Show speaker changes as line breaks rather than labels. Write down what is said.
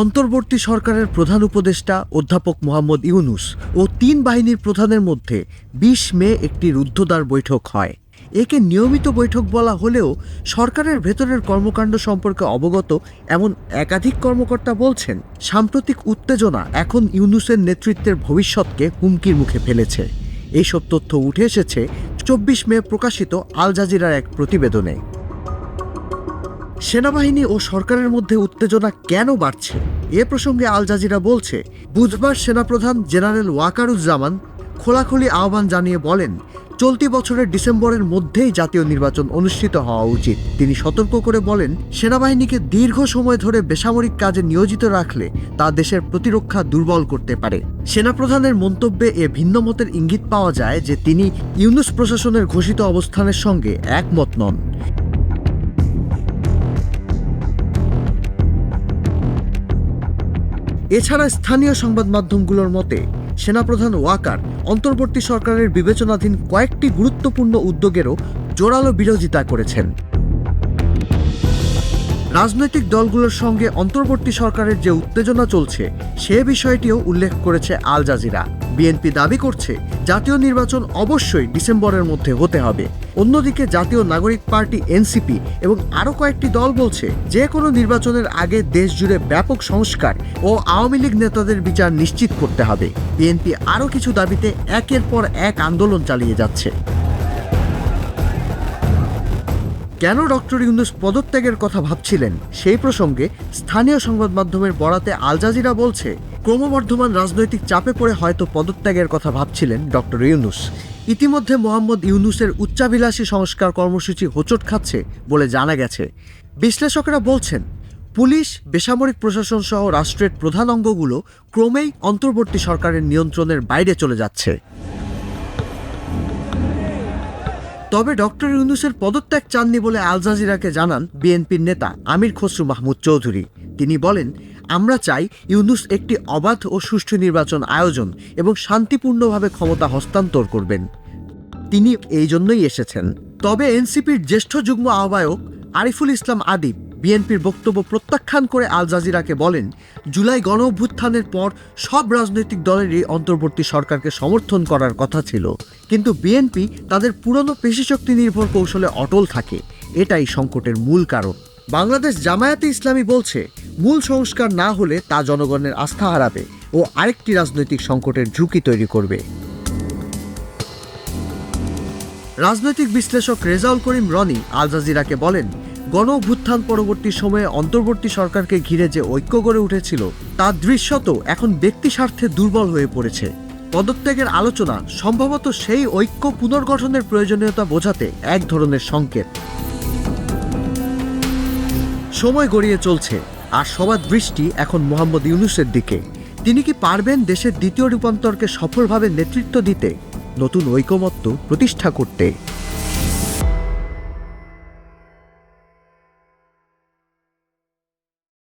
অন্তর্বর্তী সরকারের প্রধান উপদেষ্টা অধ্যাপক মোহাম্মদ ইউনুস ও তিন বাহিনীর প্রধানের মধ্যে বিশ মে একটি রুদ্ধদ্বার বৈঠক হয়। একে নিয়মিত বৈঠক বলা হলেও সরকারের ভেতরের কর্মকাণ্ড সম্পর্কে অবগত এমন একাধিক কর্মকর্তা বলছেন, সাম্প্রতিক উত্তেজনা এখন ইউনুসের নেতৃত্বের ভবিষ্যৎকে হুমকির মুখে ফেলেছে। এইসব তথ্য উঠে এসেছে চব্বিশ মে প্রকাশিত আল জাজিরার এক প্রতিবেদনে। সেনাবাহিনী ও সরকারের মধ্যে উত্তেজনা কেন বাড়ছে? এ প্রসঙ্গে আল জাজিরা বলছে, বুধবার সেনাপ্রধান জেনারেল ওয়াকারুজ্জামান খোলাখুলি আহ্বান জানিয়ে বলেন, চলতি বছরের ডিসেম্বরের মধ্যেই জাতীয় নির্বাচন অনুষ্ঠিত হওয়া উচিত। তিনি সতর্ক করে বলেন, সেনাবাহিনীকে দীর্ঘ সময় ধরে বেসামরিক কাজে নিয়োজিত রাখলে তা দেশের প্রতিরক্ষা দুর্বল করতে পারে। সেনাপ্রধানের মন্তব্যে এ ভিন্ন মতের ইঙ্গিত পাওয়া যায় যে তিনি ইউনুস প্রশাসনের ঘোষিত অবস্থানের সঙ্গে একমত নন। এছাড়া স্থানীয় সংবাদ মাধ্যমগুলোর মতে, সেনাপ্রধান ওয়াকার অন্তর্বর্তী সরকারের বিবেচনাধীন কয়েকটি গুরুত্বপূর্ণ উদ্যোগেরও জোরালো বিরোধিতা করেছেন। রাজনৈতিক দলগুলোর সঙ্গে অন্তর্বর্তী সরকারের যে উত্তেজনা চলছে, সে বিষয়টিও উল্লেখ করেছে আল জাজিরা। বিএনপি দাবি করছে, জাতীয় নির্বাচন অবশ্যই ডিসেম্বরের মধ্যে হতে হবে। অন্যদিকে জাতীয় নাগরিক পার্টি এনসিপি এবং আরও কয়েকটি দল বলছে, যে কোনো নির্বাচনের আগে দেশ জুড়ে ব্যাপক সংস্কার ও আওয়ামী লীগ নেতাদের বিচার নিশ্চিত করতে হবে। বিএনপি আরও কিছু দাবিতে একের পর এক আন্দোলন চালিয়ে যাচ্ছে। কেন ডক্টর ইউনুস পদত্যাগের কথা ভাবছিলেন? সেই প্রসঙ্গে স্থানীয় সংবাদ মাধ্যমের বরাতে আল জাজিরা বলছে, ক্রমবর্ধমান রাজনৈতিক চাপে পড়ে হয়তো পদত্যাগের কথা ভাবছিলেন ডক্টর ইউনুস। ইতিমধ্যে মোহাম্মদ ইউনুসের উচ্চাভিলাষী সংস্কার কর্মসূচি হোঁচট খাচ্ছে বলে জানা গেছে। বিশ্লেষকেরা বলছেন, পুলিশ, বেসামরিক প্রশাসন সহ রাষ্ট্রের প্রধান অঙ্গগুলো ক্রমেই অন্তর্বর্তী সরকারের নিয়ন্ত্রণের বাইরে চলে যাচ্ছে। তবে ডক্টর ইউনুসের পদত্যাগ চাননি বলে আল জাজিরাকে জানান বিএনপির নেতা আমির খসরু মাহমুদ চৌধুরী। তিনি বলেন, আমরা চাই ইউনুস একটি অবাধ ও সুষ্ঠু নির্বাচন আয়োজন এবং শান্তিপূর্ণভাবে ক্ষমতা হস্তান্তর করবেন। তিনি এই জন্যই এসেছেন। তবে এনসিপির জ্যেষ্ঠ যুগ্ম আহ্বায়ক আরিফুল ইসলাম আদিব বিএনপির বক্তব্য প্রত্যাখ্যান করে আল জাজিরাকে বলেন, জুলাই গণ অভ্যুত্থানের পর সব রাজনৈতিক দলেরই অন্তর্বর্তী সরকারকে সমর্থন করার কথা ছিল। কিন্তু বিএনপি তাদের পুরনো পেশিশক্তি নির্ভর কৌশলে অটল থাকে। এটাই সংকটের মূল কারণ। বাংলাদেশ জামায়াতে ইসলামী বলছে, মূল সংস্কার না হলে তা জনগণের আস্থা হারাবে ও আরেকটি রাজনৈতিক সংকটের ঝুঁকি তৈরি করবে। রাজনৈতিক বিশ্লেষক রেজাউল করিম রনি আল জাজিরাকে বলেন গণ অভ্যুত্থান পরবর্তী সময়ে অন্তর্বর্তী সরকারকে ঘিরে যে ঐক্য গড়ে উঠেছিল তা দৃশ্যত এখন ব্যক্তি স্বার্থে দুর্বল হয়ে পড়েছে। পদত্যাগের আলোচনা সম্ভবত সেই ঐক্য পুনর্গঠনের প্রয়োজনীয়তা বোঝাতে এক ধরনের সংকেত। সময় গড়িয়ে চলছে, আর সবার দৃষ্টি এখন মোহাম্মদ ইউনুসের দিকে। তিনি কি পারবেন দেশের দ্বিতীয় রূপান্তরকে সফলভাবে নেতৃত্ব দিতে? নতুন ঐকমত্য প্রতিষ্ঠা করতে।